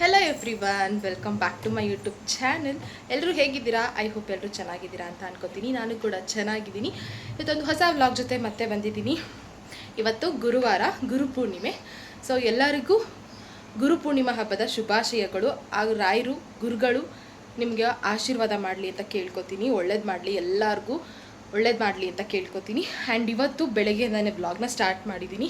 Hello everyone welcome back to my YouTube channel ಎಲ್ಲರೂ ಹೇಗಿದ್ದೀರಾ? I hope ಎಲ್ಲರೂ ಚೆನ್ನಾಗಿದ್ದೀರಾ ಅಂತ ಅನ್ಕೋತೀನಿ. ನಾನು ಕೂಡ ಚೆನ್ನಾಗಿದ್ದೀನಿ. ಇವತ್ತೊಂದು ಹೊಸ ವ್ಲಾಗ್ ಜೊತೆ ಮತ್ತೆ ಬಂದಿದ್ದೀನಿ. ಇವತ್ತು ಗುರುವಾರ, ಗುರು ಪೂರ್ಣಿಮೆ. ಸೊ ಎಲ್ಲರಿಗೂ ಗುರು ಪೂರ್ಣಿಮಾ ಹಬ್ಬದ ಶುಭಾಶಯಗಳು. ಹಾಗೂ ರಾಯರು, ಗುರುಗಳು ನಿಮಗೆ ಆಶೀರ್ವಾದ ಮಾಡಲಿ ಅಂತ ಕೇಳ್ಕೊತೀನಿ. ಒಳ್ಳೇದು ಮಾಡಲಿ ಎಲ್ಲರಿಗೂ. ಒಳ್ಳೇದು ಮಾಡಲಿ ಅಂತ ಕೇಳ್ಕೊತೀನಿ. ಆ್ಯಂಡ್ ಇವತ್ತು ಬೆಳಗ್ಗೆ ನಾನೇ ಬ್ಲಾಗ್ನ ಸ್ಟಾರ್ಟ್ ಮಾಡಿದ್ದೀನಿ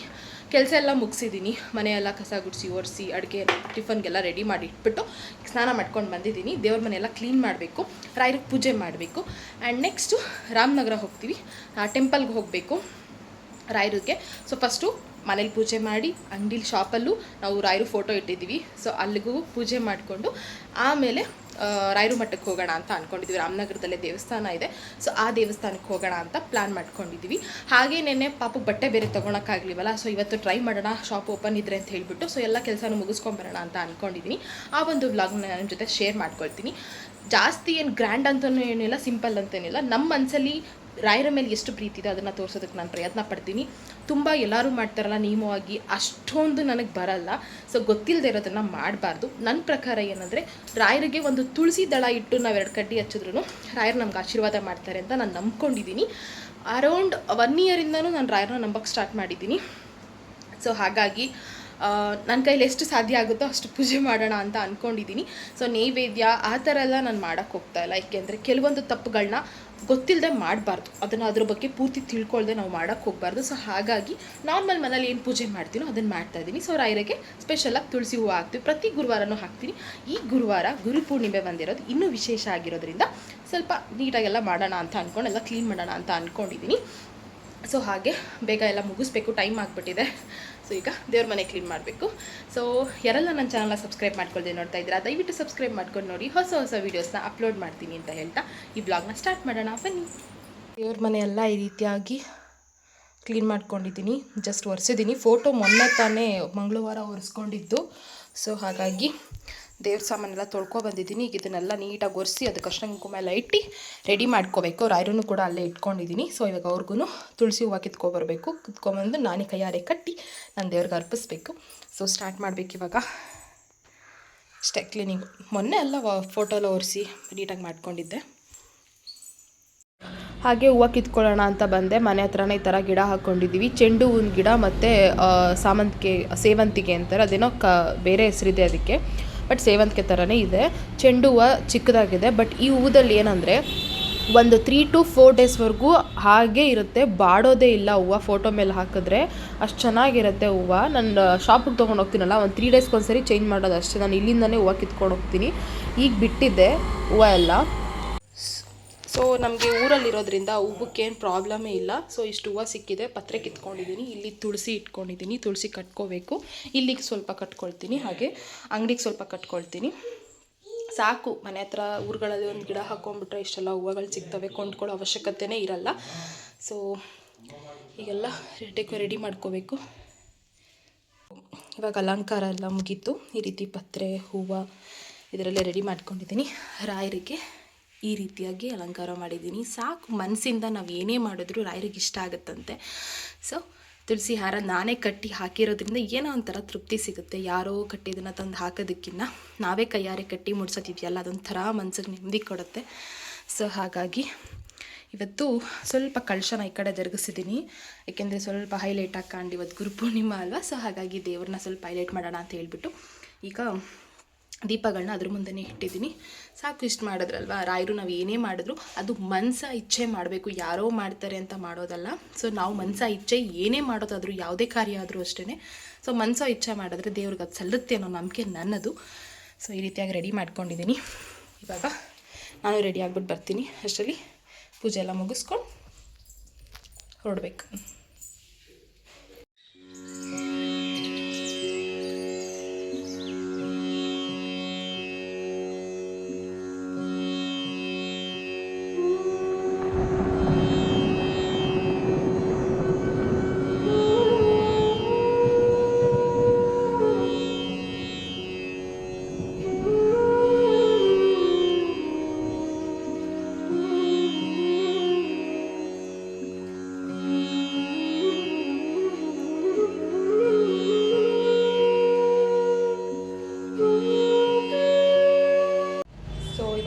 ಕೆಲಸ ಎಲ್ಲ ಮುಗಿಸಿದ್ದೀನಿ ಮನೆಯೆಲ್ಲ ಕಸ ಗುಡಿಸಿ, ಒರೆಸಿ, ಅಡುಗೆ ಟಿಫನ್ಗೆಲ್ಲ ರೆಡಿ ಮಾಡಿ ಇಟ್ಬಿಟ್ಟು ಸ್ನಾನ ಮಾಡ್ಕೊಂಡು ಬಂದಿದ್ದೀನಿ ದೇವ್ರ ಮನೆಯೆಲ್ಲ ಕ್ಲೀನ್ ಮಾಡಬೇಕು. ರಾಯರಿಗೆ ಪೂಜೆ ಮಾಡಬೇಕು. ಆ್ಯಂಡ್ ನೆಕ್ಸ್ಟು ರಾಮನಗರ ಹೋಗ್ತೀವಿ. ಟೆಂಪಲ್ಗೆ ಹೋಗಬೇಕು. ರಾಯರಿಗೆ. ಸೊ ಫಸ್ಟು ಮನೇಲಿ ಪೂಜೆ ಮಾಡಿ ಅಂಗಡಿಲಿ ಶಾಪಲ್ಲೂ ನಾವು ರಾಯರು ಫೋಟೋ ಇಟ್ಟಿದ್ದೀವಿ. ಸೊ ಅಲ್ಲಿಗೂ ಪೂಜೆ ಮಾಡಿಕೊಂಡು ಆಮೇಲೆ ರಾಯರು ಮಠಕ್ಕೆ ಹೋಗೋಣ ಅಂತ ಅಂದ್ಕೊಂಡಿದ್ವಿ ರಾಮನಗರದಲ್ಲೇ ದೇವಸ್ಥಾನ ಇದೆ. ಸೊ ಆ ದೇವಸ್ಥಾನಕ್ಕೆ ಹೋಗೋಣ ಅಂತ ಪ್ಲ್ಯಾನ್ ಮಾಡ್ಕೊಂಡಿದ್ದೀವಿ. ಹಾಗೆ ನೆನ್ನೆ ಪಾಪ ಬಟ್ಟೆ ಬೇರೆ ತೊಗೊಳಕ್ಕಾಗ್ಲಿವಲ್ಲ ಸೊ ಇವತ್ತು ಟ್ರೈ ಮಾಡೋಣ ಶಾಪ್ ಓಪನ್ ಇದ್ರೆ ಅಂತ ಹೇಳ್ಬಿಟ್ಟು ಸೊ ಎಲ್ಲ ಕೆಲಸನೂ ಮುಗಿಸ್ಕೊಂಬರೋಣ ಅಂತ ಅಂದ್ಕೊಂಡಿದ್ದೀನಿ ಆ ಒಂದು ವ್ಲಾಗ್ನ ನನ್ನ ಜೊತೆ ಶೇರ್ ಮಾಡ್ಕೊಳ್ತೀನಿ. ಜಾಸ್ತಿ ಏನು ಗ್ರ್ಯಾಂಡ್ ಅಂತಲೂ ಏನಿಲ್ಲ ಸಿಂಪಲ್ ಅಂತೇನಿಲ್ಲ ನಮ್ಮ ಮನಸ್ಸಲ್ಲಿ ರಾಯರ ಮೇಲೆ ಎಷ್ಟು ಪ್ರೀತಿ ಇದೆ ಅದನ್ನು ತೋರಿಸೋದಕ್ಕೆ ನಾನು ಪ್ರಯತ್ನ ಪಡ್ತೀನಿ. ತುಂಬ ಎಲ್ಲರೂ ಮಾಡ್ತಾರಲ್ಲ ನಿಯಮವಾಗಿ ಅಷ್ಟೊಂದು ನನಗೆ ಬರಲ್ಲ. ಸೊ ಗೊತ್ತಿಲ್ಲದೆ ಇರೋದನ್ನು ಮಾಡಬಾರ್ದು. ನನ್ನ ಪ್ರಕಾರ ಏನಂದರೆ, ರಾಯರಿಗೆ ಒಂದು ತುಳಸಿ ದಳ ಇಟ್ಟು ನಾವು ಎರಡು ಕಡ್ಡಿ ಹಚ್ಚಿದ್ರು ರಾಯರು ನಮ್ಗೆ ಆಶೀರ್ವಾದ ಮಾಡ್ತಾರೆ ಅಂತ ನಾನು ನಂಬ್ಕೊಂಡಿದ್ದೀನಿ ಅರೌಂಡ್ ಒನ್ ಇಯರಿಂದನೂ ನಾನು ರಾಯರನ್ನ ನಂಬಕ್ಕೆ ಸ್ಟಾರ್ಟ್ ಮಾಡಿದ್ದೀನಿ ಸೊ ಹಾಗಾಗಿ ನನ್ನ ಕೈಲಿ ಎಷ್ಟು ಸಾಧ್ಯ ಆಗುತ್ತೋ ಅಷ್ಟು ಪೂಜೆ ಮಾಡೋಣ ಅಂತ ಅಂದ್ಕೊಂಡಿದ್ದೀನಿ ಸೊ ನೈವೇದ್ಯ ಆ ಥರ ಎಲ್ಲ ನಾನು ಮಾಡೋಕ್ಕೆ ಹೋಗ್ತಾ ಇಲ್ಲ. ಯಾಕೆಂದರೆ ಕೆಲವೊಂದು ತಪ್ಪುಗಳನ್ನ ಗೊತ್ತಿಲ್ಲದೆ ಮಾಡಬಾರ್ದು. ಅದನ್ನು ಅದ್ರ ಬಗ್ಗೆ ಪೂರ್ತಿ ತಿಳ್ಕೊಳ್ದೆ ನಾವು ಮಾಡೋಕ್ಕೆ ಹೋಗಬಾರ್ದು. ಸೊ ಹಾಗಾಗಿ ನಾರ್ಮಲ್ ಮನೇಲಿ ಏನು ಪೂಜೆ ಮಾಡ್ತೀನೋ ಅದನ್ನು ಮಾಡ್ತಾ ಇದ್ದೀನಿ. ಸೊ ರಾಯರಿಗೆ ಸ್ಪೆಷಲಾಗಿ ತುಳಸಿ ಹೂವು ಹಾಕ್ತೀವಿ. ಪ್ರತಿ ಗುರುವಾರನೂ ಹಾಕ್ತೀನಿ. ಈ ಗುರುವಾರ ಗುರು ಪೂರ್ಣಿಮೆ ಬಂದಿರೋದು. ಇನ್ನೂ ವಿಶೇಷ ಆಗಿರೋದ್ರಿಂದ ಸ್ವಲ್ಪ ನೀಟಾಗೆಲ್ಲ ಮಾಡೋಣ ಅಂತ ಅಂದ್ಕೊಂಡು ಎಲ್ಲ ಕ್ಲೀನ್ ಮಾಡೋಣ ಅಂತ ಅಂದ್ಕೊಂಡಿದ್ದೀನಿ ಸೊ ಹಾಗೆ ಬೇಗ ಎಲ್ಲ ಮುಗಿಸ್ಬೇಕು. ಟೈಮ್ ಆಗಿಬಿಟ್ಟಿದೆ. ಸೊ ಈಗ ದೇವ್ರ ಮನೆ ಕ್ಲೀನ್ ಮಾಡಬೇಕು. ಸೊ ಯಾರೆಲ್ಲ ನನ್ನ ಚಾನಲ್ನ ಸಬ್ಸ್ಕ್ರೈಬ್ ಮಾಡ್ಕೊಳ್ದೆ ನೋಡ್ತಾ ಇದ್ದೀರಾ, ದಯವಿಟ್ಟು ಸಬ್ಸ್ಕ್ರೈಬ್ ಮಾಡ್ಕೊಂಡು ನೋಡಿ. ಹೊಸ ಹೊಸ ವೀಡಿಯೋಸ್ನ ಅಪ್ಲೋಡ್ ಮಾಡ್ತೀನಿ ಅಂತ ಹೇಳ್ತಾ ಈ ಬ್ಲಾಗ್ನ ಸ್ಟಾರ್ಟ್ ಮಾಡೋಣ. ಬನ್ನಿ. ದೇವ್ರ ಮನೆ ಎಲ್ಲ ಈ ರೀತಿಯಾಗಿ ಕ್ಲೀನ್ ಮಾಡ್ಕೊಂಡಿದ್ದೀನಿ. ಜಸ್ಟ್ ಒರೆಸಿದ್ದೀನಿ. ಫೋಟೋ ಮೊನ್ನೆ ತಾನೇ ಮಂಗಳವಾರ ಒರೆಸ್ಕೊಂಡಿದ್ದು. ಸೊ ಹಾಗಾಗಿ ದೇವ್ರ ಸಾಮಾನೆಲ್ಲ ತೊಳ್ಕೊ ಬಂದಿದ್ದೀನಿ. ಈಗ ಇದನ್ನೆಲ್ಲ ನೀಟಾಗಿ ಒರೆಸಿ ಅದಕ್ಕೆ ಅರ್ಶಿನ ಮೇಲೆ ಎಲ್ಲ ಇಟ್ಟು ರೆಡಿ ಮಾಡ್ಕೋಬೇಕು. ರಾಯರನ್ನು ಕೂಡ ಅಲ್ಲೇ ಇಟ್ಕೊಂಡಿದ್ದೀನಿ. ಸೊ ಇವಾಗ ಅವ್ರಿಗೂ ತುಳಸಿ ಹೂವು ಕಿತ್ಕೊಬರ್ಬೇಕು ಕಿತ್ಕೊಂಬಂದು ನಾನೇ ಕೈಯಾರೆ ಕಟ್ಟಿ ನಾನು ದೇವ್ರಿಗೆ ಅರ್ಪಿಸ್ಬೇಕು. ಸೊ ಸ್ಟಾರ್ಟ್ ಮಾಡ್ಬೇಕು ಇವಾಗ. ಸ್ಟೆಕ್ ಕ್ಲೀನಿಂಗ್ ಮೊನ್ನೆ ಎಲ್ಲ ಫೋಟೋ ಎಲ್ಲ ಒರೆಸಿ ನೀಟಾಗಿ ಮಾಡ್ಕೊಂಡಿದ್ದೆ. ಹಾಗೆ ಹೂವು ಕಿತ್ಕೊಳ್ಳೋಣ ಅಂತ ಬಂದೆ. ಮನೆ ಹತ್ರನೇ ಈ ಥರ ಗಿಡ ಹಾಕ್ಕೊಂಡಿದ್ದೀವಿ. ಚೆಂಡು ಹೂವಿನ ಗಿಡ ಮತ್ತು ಸಾಮಂತಿಗೆ, ಸೇವಂತಿಗೆ ಅಂತಾರೆ. ಅದೇನೋ ಕ, ಬೇರೆ ಹೆಸರಿದೆ ಅದಕ್ಕೆ. ಬಟ್ ಸೇವಂತಿಗೆ ಥರನೇ ಇದೆ. ಚೆಂಡು ಹೂವು ಚಿಕ್ಕದಾಗಿದೆ. ಬಟ್ ಈ ಹೂವುದಲ್ಲಿ ಏನಂದರೆ ಒಂದು ತ್ರೀ ಟು ಫೋರ್ ಡೇಸ್ವರೆಗೂ ಹಾಗೆ ಇರುತ್ತೆ. ಬಾಡೋದೇ ಇಲ್ಲ ಹೂವು. ಫೋಟೋ ಮೇಲೆ ಹಾಕಿದ್ರೆ ಅಷ್ಟು ಚೆನ್ನಾಗಿರುತ್ತೆ ಹೂವು. ನಾನು ಶಾಪಿಗೆ ತೊಗೊಂಡು ಹೋಗ್ತೀನಲ್ಲ, ಒಂದು ತ್ರೀ ಡೇಸ್ಗೆ ಒಂದ್ಸರಿ ಚೇಂಜ್ ಮಾಡೋದು ಅಷ್ಟೇ. ನಾನು ಇಲ್ಲಿಂದನೇ ಹೂವು ಕಿತ್ಕೊಂಡು ಹೋಗ್ತೀನಿ. ಈಗ ಬಿಟ್ಟಿದ್ದೆ ಹೂವು ಎಲ್ಲ. ಸೊ ನಮಗೆ ಊರಲ್ಲಿರೋದ್ರಿಂದ ಹೂವಕ್ಕೇನು ಪ್ರಾಬ್ಲಮೇ ಇಲ್ಲ. ಸೊ ಇಷ್ಟು ಹೂವು ಸಿಕ್ಕಿದೆ. ಪತ್ರೆ ಕಿತ್ಕೊಂಡಿದ್ದೀನಿ ಇಲ್ಲಿ ತುಳಸಿ ಇಟ್ಕೊಂಡಿದ್ದೀನಿ ತುಳಸಿ ಕಟ್ಕೋಬೇಕು. ಇಲ್ಲಿಗೆ ಸ್ವಲ್ಪ ಕಟ್ಕೊಳ್ತೀನಿ. ಹಾಗೆ ಅಂಗಡಿಗೆ ಸ್ವಲ್ಪ ಕಟ್ಕೊಳ್ತೀನಿ. ಸಾಕು. ಮನೆ ಹತ್ರ ಊರುಗಳಲ್ಲಿ ಒಂದು ಗಿಡ ಹಾಕ್ಕೊಂಡ್ಬಿಟ್ರೆ ಇಷ್ಟೆಲ್ಲ ಹೂವುಗಳು ಸಿಗ್ತವೆ. ಕೊಂಡ್ಕೊಳ್ಳೋ ಅವಶ್ಯಕತೆನೇ ಇರಲ್ಲ. ಸೊ ಈಗೆಲ್ಲ ರೆಡಿ ರೆಡಿ ಮಾಡ್ಕೋಬೇಕು. ಇವಾಗ ಅಲಂಕಾರ ಎಲ್ಲ ಮುಗೀತು. ಈ ರೀತಿ ಪತ್ರೆ, ಹೂವು, ಇದರಲ್ಲೇ ರೆಡಿ ಮಾಡ್ಕೊಂಡಿದ್ದೀನಿ ರಾಯರಿಗೆ. ಈ ರೀತಿಯಾಗಿ ಅಲಂಕಾರ ಮಾಡಿದ್ದೀನಿ. ಸಾಕು ಮನಸ್ಸಿಂದ ನಾವು ಏನೇ ಮಾಡಿದ್ರು ರಾಯರಿಗೆ ಇಷ್ಟ ಆಗುತ್ತಂತೆ. ಸೊ ತುಳಸಿ ಹಾರ ನಾನೇ ಕಟ್ಟಿ ಹಾಕಿರೋದ್ರಿಂದ ಏನೋ ಒಂಥರ ತೃಪ್ತಿ ಸಿಗುತ್ತೆ. ಯಾರೋ ಕಟ್ಟಿದ್ದನ್ನು ತಂದು ಹಾಕೋದಕ್ಕಿಂತ ನಾವೇ ಕೈಯಾರೆ ಕಟ್ಟಿ ಮುಡ್ಸೋತಿದ್ಯಲ್ಲ ಅದೊಂಥರ ಮನ್ಸಿಗೆ ನೆಮ್ಮದಿ ಕೊಡುತ್ತೆ. ಸೊ ಹಾಗಾಗಿ ಇವತ್ತು ಸ್ವಲ್ಪ ಕಳಶನ ಈ ಕಡೆ ಜರುಗಿಸಿದ್ದೀನಿ. ಯಾಕೆಂದರೆ ಸ್ವಲ್ಪ ಹೈಲೈಟ್ ಹಾಕ್ಕೊಂಡು ಇವತ್ತು ಗುರುಪೂರ್ಣಿಮಾ ಅಲ್ವಾ? ಸೊ ಹಾಗಾಗಿ ದೇವ್ರನ್ನ ಸ್ವಲ್ಪ ಹೈಲೈಟ್ ಮಾಡೋಣ ಅಂತ ಹೇಳ್ಬಿಟ್ಟು ಈಗ ದೀಪಗಳನ್ನ ಅದ್ರ ಮುಂದೆನೇ ಇಟ್ಟಿದ್ದೀನಿ. ಸಾಕು ಇಷ್ಟು ಮಾಡಿದ್ರಲ್ವ? ರಾಯರು ನಾವು ಏನೇ ಮಾಡಿದ್ರು ಅದು ಮನಸ ಇಚ್ಛೆ ಮಾಡಬೇಕು. ಯಾರೋ ಮಾಡ್ತಾರೆ ಅಂತ ಮಾಡೋದಲ್ಲ. ಸೊ ನಾವು ಮನಸ ಇಚ್ಛೆ ಏನೇ ಮಾಡೋದಾದರೂ ಯಾವುದೇ ಕಾರ್ಯ ಆದರೂ ಅಷ್ಟೇ ಸೊ ಮನಸ ಇಚ್ಛೆ ಮಾಡಿದ್ರೆ ದೇವ್ರಿಗೆ ಅದು ಸಲ್ಲುತ್ತೆ ಅನ್ನೋ ನಂಬಿಕೆ ನನ್ನದು. ಸೊ ಈ ರೀತಿಯಾಗಿ ರೆಡಿ ಮಾಡ್ಕೊಂಡಿದ್ದೀನಿ. ಇವಾಗ ನಾನು ರೆಡಿ ಆಗ್ಬಿಟ್ಟು ಬರ್ತೀನಿ. ಅಷ್ಟರಲ್ಲಿ ಪೂಜೆ ಎಲ್ಲ ಮುಗಿಸ್ಕೊಂಡು ಹೊರಡ್ಬೇಕು.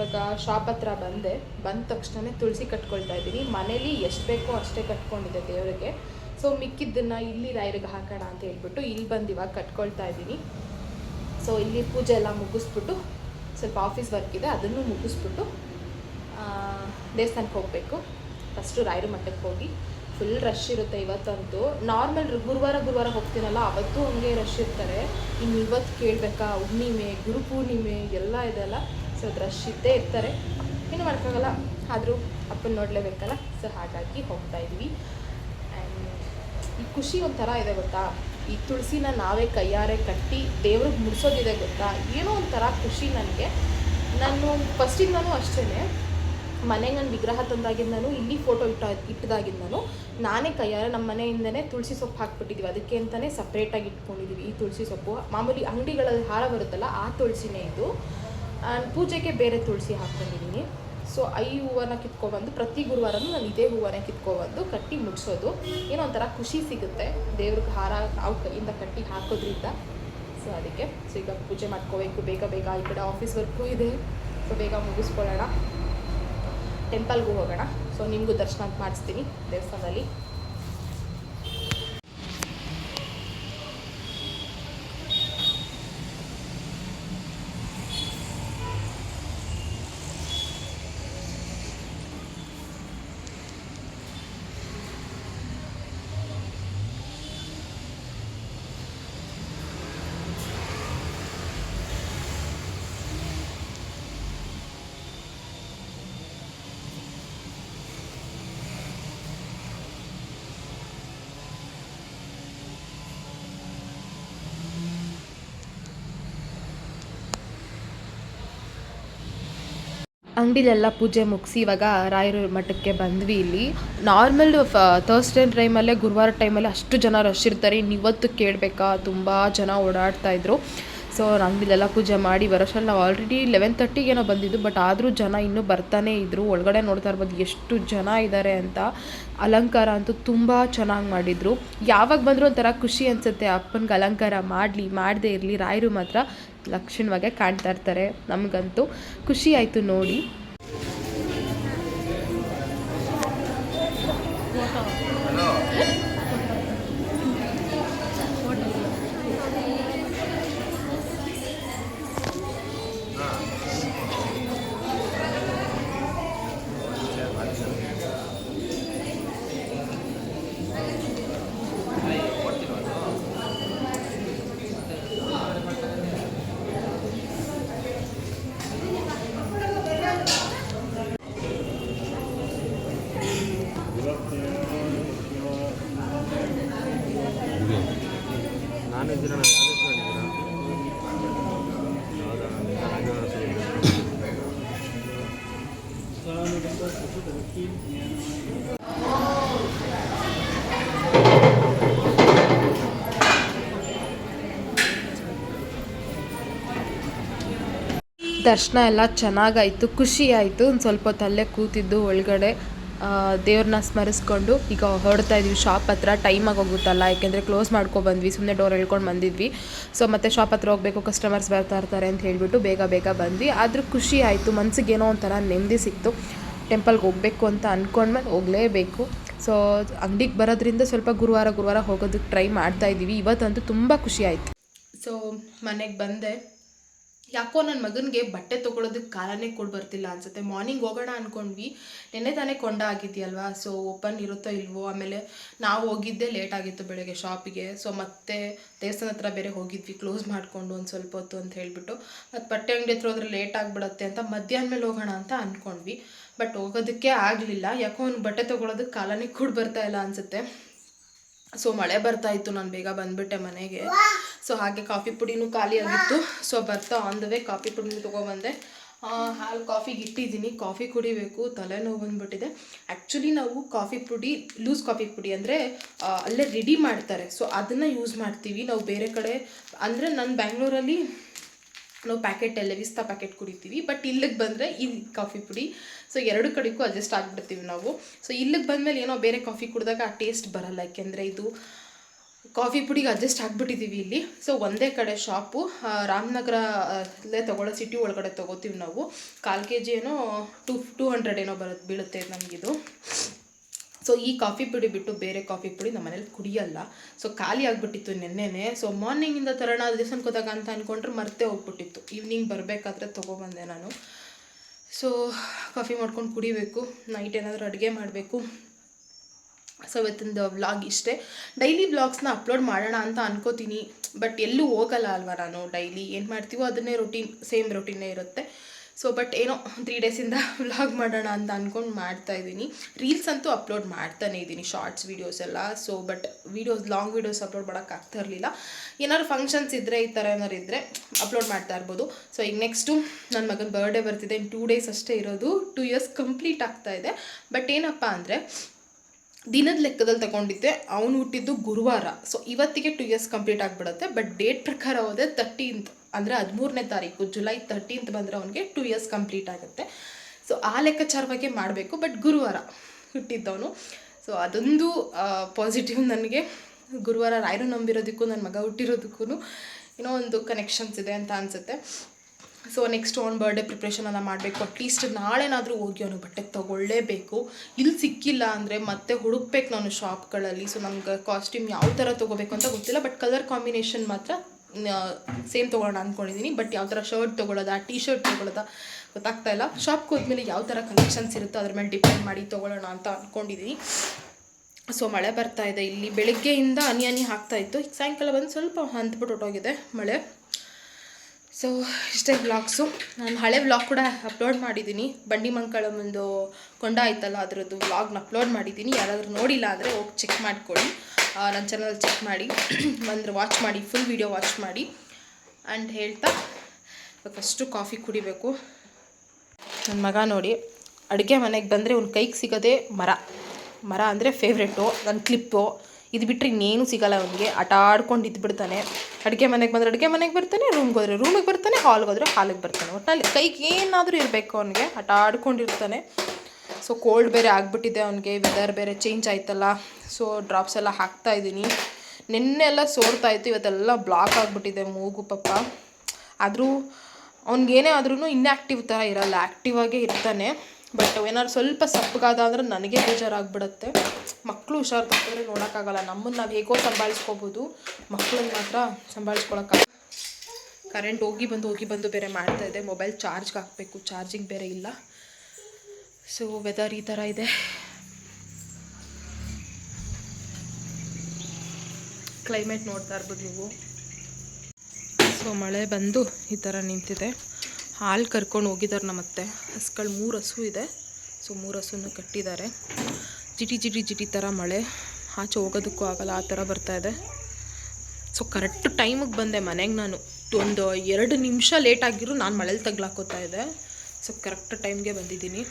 ಇವಾಗ ಶಾಪ್ ಹತ್ರ ಬಂದೆ, ಬಂದ ತಕ್ಷಣ ತುಳಸಿ ಕಟ್ಕೊಳ್ತಾ ಇದ್ದೀನಿ. ಮನೇಲಿ ಎಷ್ಟು ಬೇಕೋ ಅಷ್ಟೇ ಕಟ್ಕೊಂಡಿದ್ದೆ ದೇವರಿಗೆ. ಸೊ ಮಿಕ್ಕಿದ್ದನ್ನು ಇಲ್ಲಿ ರಾಯರಿಗೆ ಹಾಕೋಣ ಅಂತ ಹೇಳ್ಬಿಟ್ಟು ಇಲ್ಲಿ ಬಂದು ಇವಾಗ ಕಟ್ಕೊಳ್ತಾ ಇದ್ದೀನಿ. ಸೊ ಇಲ್ಲಿ ಪೂಜೆ ಎಲ್ಲ ಮುಗಿಸ್ಬಿಟ್ಟು ಸ್ವಲ್ಪ ಆಫೀಸ್ ವರ್ಕ್ ಇದೆ, ಅದನ್ನು ಮುಗಿಸ್ಬಿಟ್ಟು ದೇವಸ್ಥಾನಕ್ಕೆ ಹೋಗಬೇಕು. ಫಸ್ಟು ರಾಯರ ಮಠಕ್ಕೆ ಹೋಗಿ. ಫುಲ್ ರಶ್ ಇರುತ್ತೆ ಇವತ್ತಂತೂ. ನಾರ್ಮಲ್ ಗುರುವಾರ ಗುರುವಾರ ಹೋಗ್ತೀನಲ್ಲ, ಅವತ್ತು ಹಂಗೆ ರಶ್ ಇರ್ತಾರೆ. ಇನ್ನು ಇವತ್ತು ಕೇಳಬೇಕಾ? ಹುಣ್ಣಿಮೆ, ಗುರು ಪೂರ್ಣಿಮೆ, ಎಲ್ಲ ಇದೆಲ್ಲ ಸೊ ಶಿದ್ದೆ ಇರ್ತಾರೆ. ಏನು ಮಾಡೋಕ್ಕಾಗಲ್ಲ ಆದರೂ ಅಪ್ಪನ ನೋಡಲೇಬೇಕಲ್ಲ. ಸೊ ಹಾಗಾಗಿ ಹೋಗ್ತಾ ಇದ್ವಿ. ಆ್ಯಂಡ್ ಈ ಖುಷಿ ಒಂಥರ ಇದೆ ಗೊತ್ತಾ? ಈ ತುಳಸಿನ ನಾವೇ ಕೈಯಾರೆ ಕಟ್ಟಿ ದೇವ್ರಿಗೆ ಮುಡಿಸೋದಿದೆ ಗೊತ್ತಾ? ಏನೋ ಒಂಥರ ಖುಷಿ ನನಗೆ. ನಾನು ಫಸ್ಟಿಂದನೂ ಅಷ್ಟೇ ಮನೆಗೆ ನಾನು ವಿಗ್ರಹ ತಂದಾಗಿಂದನೂ, ಇಲ್ಲಿ ಫೋಟೋ ಇಟ್ಟ, ಇಟ್ಟದಾಗಿಂದನೂ ನಾನೇ ಕೈಯಾರೆ ನಮ್ಮ ಮನೆಯಿಂದನೇ ತುಳಸಿ ಸೊಪ್ಪು ಹಾಕ್ಬಿಟ್ಟಿದ್ವಿ. ಅದಕ್ಕೆ ಅಂತಲೇ ಸಪ್ರೇಟಾಗಿ ಇಟ್ಕೊಂಡಿದ್ದೀವಿ ಈ ತುಳಸಿ ಸೊಪ್ಪು. ಮಾಮೂಲಿ ಅಂಗಡಿಗಳಲ್ಲಿ ಹಾರ ಬರುತ್ತಲ್ಲ, ಆ ತುಳಸಿನೇ ಇದು. ಪೂಜೆಗೆ ಬೇರೆ ತುಳಸಿ ಹಾಕ್ಕೊಂಡಿದ್ದೀನಿ ಸೊ ಐ ಹೂವನ್ನ ಕಿತ್ಕೊಬಂದು, ಪ್ರತಿ ಗುರುವಾರನೂ ನಾನು ಇದೇ ಹೂವನ್ನ ಕಿತ್ಕೊಬಂದು ಕಟ್ಟಿ ಮುಗಿಸೋದು ಏನೋ ಒಂಥರ ಖುಷಿ ಸಿಗುತ್ತೆ. ದೇವ್ರಿಗೆ ಹಾರ ನಾವು ಕೈಯಿಂದ ಕಟ್ಟಿ ಹಾಕೋದ್ರಿಂದ. ಸೊ ಅದಕ್ಕೆ. ಸೊ ಈಗ ಪೂಜೆ ಮಾಡ್ಕೋಬೇಕು. ಬೇಗ ಬೇಗ ಈ ಕಡೆ ಆಫೀಸ್ ವರ್ಕು ಇದೆ. ಸೊ ಬೇಗ ಮುಗಿಸ್ಕೊಳ್ಳೋಣ. ಟೆಂಪಲ್ಗೂ ಹೋಗೋಣ. ಸೊ ನಿಮಗೂ ದರ್ಶನ ಮಾಡಿಸ್ತೀನಿ ದೇವಸ್ಥಾನದಲ್ಲಿ. ಅಂಗಡಿಲೆಲ್ಲ ಪೂಜೆ ಮುಗಿಸಿ ಇವಾಗ ರಾಯರ ಮಠಕ್ಕೆ ಬಂದ್ವಿ ಇಲ್ಲಿ. ನಾರ್ಮಲ್ ಥರ್ಸ್ಡೇ ಟೈಮಲ್ಲೇ ಗುರುವಾರ ಟೈಮಲ್ಲಿ ಅಷ್ಟು ಜನ ರಶ್ ಇರ್ತಾರೆ. ಇನ್ನು ಇವತ್ತು ಕೇಳಬೇಕಾ? ತುಂಬ ಜನ ಓಡಾಡ್ತಾ ಇದ್ರು. ಸೊ ಅಂಗಡಿಲೆಲ್ಲ ಪೂಜೆ ಮಾಡಿ ಬರೋಷ್ಟರಲ್ಲಿ ನಾವು ಆಲ್ರೆಡಿ ಲೆವೆನ್ ತರ್ಟಿಗೇನೋ ಬಂದಿದ್ದು ಬಟ್ ಆದರೂ ಜನ ಇನ್ನೂ ಬರ್ತಾನೆ ಇದ್ದರು ಒಳಗಡೆ ನೋಡ್ತಾ ಇರ್ಬೋದು ಎಷ್ಟು ಜನ ಇದ್ದಾರೆ ಅಂತ. ಅಲಂಕಾರ ಅಂತೂ ತುಂಬ ಚೆನ್ನಾಗಿ ಮಾಡಿದರು. ಯಾವಾಗ ಬಂದರೂ ಒಂಥರ ಖುಷಿ ಅನಿಸುತ್ತೆ. ಅಪ್ಪನಿಗೆ ಅಲಂಕಾರ ಮಾಡಲಿ, ಮಾಡದೇ ಇರಲಿ. ರಾಯರು ಮಾತ್ರ ಲಕ್ಷಣವಾಗೇ ಕಾಣ್ತಾ ಇರ್ತಾರೆ ನಮಗಂತೂ. ಖುಷಿ ಆಯಿತು ನೋಡಿ. ದರ್ಶನ ಎಲ್ಲ ಚೆನ್ನಾಗಾಯಿತು ಖುಷಿ ಆಯಿತು ಒಂದು ಸ್ವಲ್ಪ ಹೊತ್ತಲ್ಲೇ ಕೂತಿದ್ದು ಒಳಗಡೆ. ದೇವ್ರನ್ನ ಸ್ಮರಿಸ್ಕೊಂಡು ಈಗ ಹೊರಡ್ತಾ ಇದ್ವಿ. ಶಾಪ್ ಹತ್ರ ಟೈಮಾಗಿ ಹೋಗುತ್ತಲ್ಲ, ಯಾಕೆಂದರೆ ಕ್ಲೋಸ್ ಮಾಡ್ಕೊಂಡು ಬಂದ್ವಿ ಸುಮ್ಮನೆ ಡೋರ್ ಹೇಳ್ಕೊಂಡು ಬಂದಿದ್ವಿ. ಸೊ ಮತ್ತೆ ಶಾಪ್ ಹತ್ರ ಹೋಗಬೇಕು ಕಸ್ಟಮರ್ಸ್ ಬರ್ತಾ ಇರ್ತಾರೆ ಅಂತ ಹೇಳಿಬಿಟ್ಟು ಬೇಗ ಬೇಗ ಬಂದ್ವಿ. ಆದರೂ ಖುಷಿ ಆಯಿತು ಮನ್ಸಿಗೆ ಏನೋ ಒಂಥರ ನೆಮ್ಮದಿ ಸಿಕ್ತು. ಟೆಂಪಲ್ಗೆ ಹೋಗಬೇಕು ಅಂತ ಅಂದ್ಕೊಂಡ್ಮೇಲೆ ಹೋಗಲೇಬೇಕು. ಸೊ ಅಂಗಡಿಗೆ ಬರೋದ್ರಿಂದ ಸ್ವಲ್ಪ ಗುರುವಾರ ಗುರುವಾರ ಹೋಗೋದಕ್ಕೆ ಟ್ರೈ ಮಾಡ್ತಾ ಇದ್ದೀವಿ ಇವತ್ತಂತೂ ತುಂಬ ಖುಷಿ ಆಯಿತು ಸೊ ಮನೆಗೆ ಬಂದೆ. ಯಾಕೋ ನನ್ನ ಮಗನಿಗೆ ಬಟ್ಟೆ ತೊಗೊಳೋದಕ್ಕೆ ಕಾಲನೇ ಕೊಡ್ ಬರ್ತಿಲ್ಲ ಅನ್ಸುತ್ತೆ. ಮಾರ್ನಿಂಗ್ ಹೋಗೋಣ ಅನ್ಕೊಂಡ್ವಿ. ನೆನ್ನೆ ತಾನೇ ಕೊಂಡ ಆಗಿದೆಯಲ್ವಾ? ಸೊ ಓಪನ್ ಇರುತ್ತೋ ಇಲ್ವೋ? ಆಮೇಲೆ ನಾವು ಹೋಗಿದ್ದೆ ಲೇಟ್ ಆಗಿತ್ತು ಬೆಳಗ್ಗೆ ಶಾಪಿಗೆ ಸೊ ಮತ್ತೆ ದೇವಸ್ಥಾನ ಹತ್ರ ಬೇರೆ ಹೋಗಿದ್ವಿ. ಕ್ಲೋಸ್ ಮಾಡಿಕೊಂಡು ಒಂದು ಸ್ವಲ್ಪ ಹೊತ್ತು ಅಂತ ಹೇಳಿಬಿಟ್ಟು. ಮತ್ತು ಬಟ್ಟೆ ಅಂಗಡಿ ಹತ್ರ ಹೋದ್ರೆ ಲೇಟ್ ಆಗಿಬಿಡುತ್ತೆ ಅಂತ ಮಧ್ಯಾಹ್ನ ಮೇಲೆ ಹೋಗೋಣ ಅಂತ ಅಂದ್ಕೊಂಡ್ವಿ ಬಟ್ ಹೋಗೋದಕ್ಕೆ ಆಗಲಿಲ್ಲ. ಯಾಕೋ ಅವ್ನು ಬಟ್ಟೆ ತೊಗೊಳೋದಕ್ಕೆ ಕಾಲನೇ ಕೂಡ ಬರ್ತಾ ಇಲ್ಲ ಅನಿಸುತ್ತೆ. ಸೊ ಮಳೆ ಬರ್ತಾ ಇತ್ತು. ನಾನು ಬೇಗ ಬಂದ್ಬಿಟ್ಟೆ ಮನೆಗೆ. ಸೊ ಹಾಗೆ ಕಾಫಿ ಪುಡಿನೂ ಖಾಲಿ ಆಗಿತ್ತು. ಸೊ ಬರ್ತಾ ಆನ್ ದ ವೇ ಕಾಫಿ ಪುಡಿನೂ ತೊಗೊಬಂದೆ ಹಾಲು ಕಾಫಿಗೆ ಇಟ್ಟಿದ್ದೀನಿ. ಕಾಫಿ ಕುಡಿಬೇಕು. ತಲೆನೋವು ಬಂದ್ಬಿಟ್ಟಿದೆ. ಆ್ಯಕ್ಚುಲಿ ನಾವು ಕಾಫಿ ಪುಡಿ ಲೂಸ್ ಕಾಫಿ ಪುಡಿ ಅಂದರೆ ಅಲ್ಲೇ ರೆಡಿ ಮಾಡ್ತಾರೆ. ಸೊ ಅದನ್ನು ಯೂಸ್ ಮಾಡ್ತೀವಿ. ನಾವು ಬೇರೆ ಕಡೆ, ಅಂದರೆ ನಾನು ಬ್ಯಾಂಗ್ಳೂರಲ್ಲಿ ನಾವು ಪ್ಯಾಕೆಟ್ ಎಲ್ಲ ವಿಸ್ತಾ ಪ್ಯಾಕೆಟ್ ಕುಡಿತೀವಿ. ಬಟ್ ಇಲ್ಲಿಗೆ ಬಂದರೆ ಈ ಕಾಫಿ ಪುಡಿ ಸೊ ಎರಡು ಕಡೆಗೂ ಅಡ್ಜಸ್ಟ್ ಆಗಿಬಿಡ್ತೀವಿ ನಾವು. ಸೊ ಇಲ್ಲಿಗೆ ಬಂದಮೇಲೆ ಏನೋ ಬೇರೆ ಕಾಫಿ ಕುಡಿದಾಗ ಆ ಟೇಸ್ಟ್ ಬರಲ್ಲ. ಯಾಕೆಂದರೆ ಇದು ಕಾಫಿ ಪುಡಿಗೆ ಅಡ್ಜಸ್ಟ್ ಆಗಿಬಿಟ್ಟಿದ್ದೀವಿ ಇಲ್ಲಿ. ಸೊ ಒಂದೇ ಕಡೆ ಶಾಪು ರಾಮನಗರ ಅಲ್ಲೇ ತಗೊಳ್ಳೋ ಸಿಟಿ ಒಳಗಡೆ ತೊಗೋತೀವಿ ನಾವು. ಕಾಲು ಕೆ ಜಿ ಏನೋ ಟು ಟೂ ಹಂಡ್ರೆಡ್ ಏನೋ ಬರುತ್ತೆ ಬೀಳುತ್ತೆ ನಮಗಿದು. ಸೊ ಈ ಕಾಫಿ ಪುಡಿ ಬಿಟ್ಟು ಬೇರೆ ಕಾಫಿ ಪುಡಿ ನಮ್ಮ ಮನೇಲಿ ಕುಡಿಯಲ್ಲ. ಸೊ ಖಾಲಿ ಆಗಿಬಿಟ್ಟಿತ್ತು ನೆನ್ನೆನೆ. ಸೊ ಮಾರ್ನಿಂಗಿಂದ ತರೋಣ ದಿವ್ಸಕ್ಕೆ ಹೋದಾಗ ಅಂತ ಅಂದ್ಕೊಂಡ್ರೆ ಮರ್ತೇ ಹೋಗ್ಬಿಟ್ಟಿತ್ತು. ಈವ್ನಿಂಗ್ ಬರಬೇಕಾದ್ರೆ ತೊಗೊಬಂದೆ ನಾನು. ಸೊ ಕಾಫಿ ಮಾಡ್ಕೊಂಡು ಕುಡಿಬೇಕು. ನೈಟ್ ಏನಾದರೂ ಅಡುಗೆ ಮಾಡಬೇಕು. ಸೊ ಇವತ್ತಿಂದು ವ್ಲಾಗ್ ಇಷ್ಟೇ. ಡೈಲಿ ವ್ಲಾಗ್ಸ್ನ ಅಪ್ಲೋಡ್ ಮಾಡೋಣ ಅಂತ ಅನ್ಕೋತೀನಿ. ಬಟ್ ಎಲ್ಲೂ ಹೋಗಲ್ಲ ಅಲ್ವಾ ನಾನು ಡೈಲಿ ಏನು ಮಾಡ್ತೀವೋ ಅದನ್ನೇ ರೊಟೀನ್ ಸೇಮ್ ರೊಟೀನೇ ಇರುತ್ತೆ. ಸೊ ಬಟ್ ಏನೋ ತ್ರೀ ಡೇಸಿಂದ ವ್ಲಾಗ್ ಮಾಡೋಣ ಅಂತ ಅಂದ್ಕೊಂಡು ಮಾಡ್ತಾ ಇದ್ದೀನಿ. ರೀಲ್ಸ್ ಅಂತೂ ಅಪ್ಲೋಡ್ ಮಾಡ್ತಾನೆ ಇದ್ದೀನಿ ಶಾರ್ಟ್ಸ್ ವೀಡಿಯೋಸ್ ಎಲ್ಲ. So but videos long videos upload ಮಾಡೋಕ್ಕಾಗ್ತಾ ಇರಲಿಲ್ಲ. ಏನಾದ್ರು ಫಂಕ್ಷನ್ಸ್ ಇದ್ದರೆ ಈ ಥರ ಏನಾರು ಇದ್ದರೆ ಅಪ್ಲೋಡ್ ಮಾಡ್ತಾ ಇರ್ಬೋದು. ಸೊ ಈಗ ನೆಕ್ಸ್ಟು ನನ್ನ ಮಗನ ಬರ್ಡೇ ಬರ್ತಿದೆ. ಟೂ ಡೇಸ್ ಅಷ್ಟೇ ಇರೋದು. ಟೂ ಇಯರ್ಸ್ ಕಂಪ್ಲೀಟ್ ಆಗ್ತಾ ಇದೆ. ಬಟ್ ಏನಪ್ಪ ಅಂದರೆ, ದಿನದ ಲೆಕ್ಕದಲ್ಲಿ ತಗೊಂಡಿದ್ದೆ. ಅವನು ಹುಟ್ಟಿದ್ದು ಗುರುವಾರ. ಸೊ ಇವತ್ತಿಗೆ ಟು ಇಯರ್ಸ್ ಕಂಪ್ಲೀಟ್ ಆಗಿಬಿಡುತ್ತೆ. ಬಟ್ ಡೇಟ್ ಪ್ರಕಾರ ಹೋದೆ ತರ್ಟೀನ್ತ್ ಅಂದರೆ ಹದಿಮೂರನೇ ತಾರೀಕು, ಜುಲೈ ತರ್ಟೀನ್ತ್ ಬಂದರೆ ಅವನಿಗೆ ಟೂ ಇಯರ್ಸ್ ಕಂಪ್ಲೀಟ್ ಆಗುತ್ತೆ. ಸೊ ಆ ಲೆಕ್ಕಾಚಾರವಾಗಿ ಮಾಡಬೇಕು ಬಟ್ ಗುರುವಾರ ಹುಟ್ಟಿದ್ದವನು. ಸೊ ಅದೊಂದು ಪಾಸಿಟಿವ್ ನನಗೆ. ಗುರುವಾರ ರಾಯರು ನಂಬಿರೋದಕ್ಕೂ ನನ್ನ ಮಗ ಹುಟ್ಟಿರೋದಕ್ಕೂ ಏನೋ ಒಂದು ಕನೆಕ್ಷನ್ಸ್ ಇದೆ ಅಂತ ಅನಿಸುತ್ತೆ. ಸೊ ನೆಕ್ಸ್ಟ್ ಅವ್ನ ಬರ್ಡೇ ಪ್ರಿಪ್ರೇಷನ್ ಎಲ್ಲ ಮಾಡಬೇಕು. ಅಟ್ಲೀಸ್ಟ್ ನಾಳೆನಾದರೂ ಹೋಗಿ ಅವನು ಬಟ್ಟೆ ತೊಗೊಳ್ಳೇಬೇಕು. ಇಲ್ಲಿ ಸಿಕ್ಕಿಲ್ಲ ಅಂದರೆ ಮತ್ತೆ ಹುಡುಕ್ಬೇಕು ನಾನು ಶಾಪ್ಗಳಲ್ಲಿ ಸೊ ನಮ್ಗೆ ಕಾಸ್ಟ್ಯೂಮ್ ಯಾವ ಥರ ತೊಗೋಬೇಕು ಅಂತ ಗೊತ್ತಿಲ್ಲ ಬಟ್ ಕಲರ್ ಕಾಂಬಿನೇಷನ್ ಮಾತ್ರ ಸೇಮ್ ತೊಗೊಳ್ಳೋಣ ಅಂದ್ಕೊಂಡಿದ್ದೀನಿ ಬಟ್ ಯಾವ ಥರ ಶರ್ಟ್ ತೊಗೊಳ್ಳೋದಾ ಟೀ ಶರ್ಟ್ ತೊಗೊಳ್ಳೋದಾ ಗೊತ್ತಾಗ್ತಾ ಇಲ್ಲ. ಶಾಪ್ಗೆ ಹೋದ್ಮೇಲೆ ಯಾವ ಥರ ಕಲೆಕ್ಷನ್ಸ್ ಇರುತ್ತೋ ಅದ್ರ ಮೇಲೆ ಡಿಪೆಂಡ್ ಮಾಡಿ ತೊಗೊಳ್ಳೋಣ ಅಂತ ಅಂದ್ಕೊಂಡಿದ್ದೀನಿ ಸೊ ಮಳೆ ಬರ್ತಾ ಇದೆ ಇಲ್ಲಿ. ಬೆಳಗ್ಗೆಯಿಂದ ಅನಿ ಅನಿ ಹಾಕ್ತಾ ಇತ್ತು. ಸಾಯಂಕಾಲ ಬಂದು ಸ್ವಲ್ಪ ಹಂತ್ಬಿಟ್ಟು ಹೊಟ್ಟೋಗಿದೆ ಮಳೆ. ಸೊ ಇಷ್ಟೇ ವ್ಲಾಗ್ಸು ನಾನು ಹಳೆ ವ್ಲಾಗ್ ಕೂಡ ಅಪ್ಲೋಡ್ ಮಾಡಿದ್ದೀನಿ ಬಂಡಿ ಒಂದು ಕೊಂಡ ಆಯ್ತಲ್ಲ, ಅದರದ್ದು ವ್ಲಾಗ್ನ ಅಪ್ಲೋಡ್ ಮಾಡಿದ್ದೀನಿ ಯಾರಾದರೂ ನೋಡಿಲ್ಲ ಅಂದರೆ ಹೋಗಿ ಚೆಕ್ ಮಾಡ್ಕೊಳ್ಳಿ. ನನ್ನ ಚಾನಲ್ ಚೆಕ್ ಮಾಡಿ, ಬಂದರೆ ವಾಚ್ ಮಾಡಿ ಫುಲ್ ವೀಡಿಯೋ ವಾಚ್ ಮಾಡಿ. ಆ್ಯಂಡ್ ಹೇಳ್ತಾ ಫಸ್ಟು ಕಾಫಿ ಕುಡಿಬೇಕು. ನನ್ನ ಮಗ ನೋಡಿ, ಅಡುಗೆ ಮನೆಗೆ ಬಂದರೆ ಅವ್ನ ಕೈಗೆ ಸಿಗೋದೇ ಮರ. ಮರ ಅಂದರೆ ಫೇವ್ರೆಟು ನನ್ನ ಕ್ಲಿಪ್ಪು ಇದು ಬಿಟ್ಟರೆ ಇನ್ನೇನು ಸಿಗಲ್ಲ ಅವನಿಗೆ. ಆಟ ಆಡ್ಕೊಂಡು ಇದ್ಬಿಡ್ತಾನೆ ಅಡುಗೆ ಮನೆಗೆ ಬಂದರೆ ಅಡುಗೆ ಮನೆಗೆ ಬರ್ತಾನೆ ರೂಮ್ಗೆ ಹೋದರೆ ರೂಮಿಗೆ ಬರ್ತಾನೆ ಹಾಲ್ಗೆ ಹೋದರೆ ಹಾಲಿಗೆ ಬರ್ತಾನೆ. ಒಟ್ಟಿನಲ್ಲಿ ಕೈಗೆ ಏನಾದರೂ ಇರಬೇಕು ಅವನಿಗೆ ಆಟ ಆಡ್ಕೊಂಡಿರ್ತಾನೆ ಸೊ ಕೋಲ್ಡ್ ಬೇರೆ ಆಗಿಬಿಟ್ಟಿದೆ, ಅವನಿಗೆ ವೆದರ್ ಬೇರೆ ಚೇಂಜ್ ಆಯ್ತಲ್ಲ. ಸೊ ಡ್ರಾಪ್ಸ್ ಎಲ್ಲ ಹಾಕ್ತಾ ಇದ್ದೀನಿ. ನಿನ್ನೆ ಎಲ್ಲ ಸೋರ್ತಾ ಇತ್ತು, ಇವತ್ತೆಲ್ಲ ಬ್ಲಾಕ್ ಆಗಿಬಿಟ್ಟಿದೆ ಮೂಗು ಪಪ್ಪ ಆದರೂ ಅವ್ನಿಗೇನೇ ಆದ್ರೂ ಇನ್ಆ್ಯಕ್ಟಿವ್ ಥರ ಇರಲ್ಲ ಆ್ಯಕ್ಟಿವ್ ಆಗೇ ಇರ್ತಾನೆ. ಬಟ್ ಏನಾದ್ರು ಸ್ವಲ್ಪ ಸಪ್ಪಗಾದ ಅಂದ್ರೆ ನನಗೆ ಬೇಜಾರಾಗ್ಬಿಡುತ್ತೆ. ಮಕ್ಕಳು ಹುಷಾರು ತಪ್ಪಿದ್ರೆ ನೋಡೋಕ್ಕಾಗಲ್ಲ. ನಮ್ಮನ್ನು ನಾವು ಹೇಗೋ ಸಂಭಾಳಿಸ್ಕೋಬೋದು. ಮಕ್ಕಳನ್ನ ಮಾತ್ರ ಸಂಭಾಳಿಸ್ಕೊಳಕ್ಕಾಗ ಕರೆಂಟ್ ಹೋಗಿ ಬಂದು ಹೋಗಿ ಬಂದು ಬೇರೆ ಮಾಡ್ತಾ ಇದೆ. ಮೊಬೈಲ್ ಚಾರ್ಜ್ಗೆ ಹಾಕಬೇಕು ಚಾರ್ಜಿಂಗ್ ಬೇರೆ ಇಲ್ಲ. ಸೊ ವೆದರ್ ಈ ಥರ ಇದೆ. ಕ್ಲೈಮೇಟ್ ನೋಡ್ತಾ ಇರ್ಬೋದು ನೀವು. ಸೊ ಮಳೆ ಬಂದು ಈ ಥರ ನಿಂತಿದೆ. ಹಾಲು ಕರ್ಕೊಂಡು ಹೋಗಿದ್ದಾರೆ ನಮ್ಮತ್ತೆ ಹಸುಗಳು ಮೂರು ಹಸು ಇದೆ. ಸೊ ಮೂರು ಹಸುನ ಕಟ್ಟಿದ್ದಾರೆ ಜಿಟಿ ಜಿಟಿ ಜಿಟಿ ಥರ ಮಳೆ. ಆಚೆ ಹೋಗೋದಕ್ಕೂ ಆಗಲ್ಲ, ಆ ಥರ ಬರ್ತಾ ಇದೆ. ಸೊ ಕರೆಕ್ಟ್ ಟೈಮಿಗೆ ಬಂದೆ ಮನೆಗೆ ನಾನು. ಒಂದು ಎರಡು ನಿಮಿಷ ಲೇಟ್ ಆಗಿರೋ ನಾನು ಮಳೇಲಿ ತಗ್ಲಾಕೋತಾ ಇದೆ ಸೊ ಕರೆಕ್ಟ್ ಟೈಮ್ಗೆ ಬಂದಿದ್ದೀನಿ.